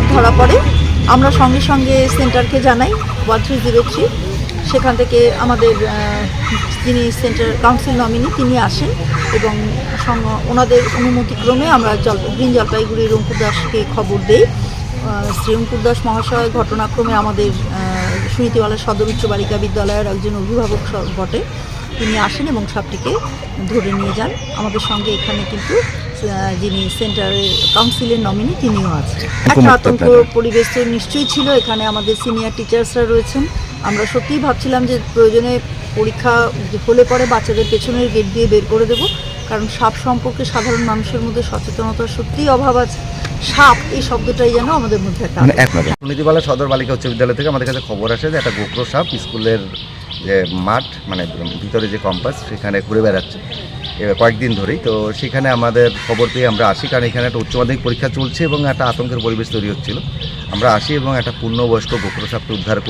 সাপ ধরা পড়ে। আমরা সঙ্গে সঙ্গে সেন্টারকে জানাই ওয়ান থ্রি জিরো থ্রি সেখান থেকে আমাদের যিনি সেন্টার কাউন্সিল নমিনি, তিনি আসেন এবং ওনাদের অনুমতিক্রমে আমরা জল, গ্রিন জলপাইগুড়ি রঙ্কুর দাসকে খবর দেই। শ্রী অঙ্কুর দাস মহাশয় ঘটনাক্রমে আমাদের সুনীতিওয়ালা সদর উচ্চ বালিকা বিদ্যালয়ের একজন অভিভাবক বটে। তিনি আসেন এবং সাপটিকে ধরে নিয়ে যান। আমাদের সঙ্গে এখানে কিন্তু যিনি সেন্টারের কাউন্সিলের নমিনি তিনিও আছেন। একটা আতঙ্ক পরিবেশ তো নিশ্চয়ই ছিল। এখানে আমাদের সিনিয়র টিচার্সরা রয়েছেন। আমরা সত্যিই ভাবছিলাম যে প্রয়োজনে পরীক্ষা হলে পরে বাচ্চাদের পেছনের গেট দিয়ে বের করে দেব। কারণ সাপ সম্পর্কে সাধারণ মানুষের মধ্যে সচেতনতার সত্যিই অভাব আছে। সাপ এই শব্দটাই যেন আমাদের মধ্যে একটা মানে সুনীতিবালা সদর বালিকা উচ্চ বিদ্যালয় থেকে আমাদের কাছে খবর আসে যে একটা গোকরো সাপ স্কুলের যে মাঠ মানে ভিতরে যে কম্পাস সেখানে ঘুরে বেড়াচ্ছে। এবার কয়েকদিন ধরেই। তো সেখানে আমাদের খবর পেয়ে আমরা আসি, কারণ এখানে একটা উচ্চ মাধ্যমিক পরীক্ষা চলছে এবং একটা আতঙ্কের পরিবেশ তৈরি হচ্ছিল। আমরা আসি এবং একটা পূর্ণবয়স্ক সাপকে উদ্ধার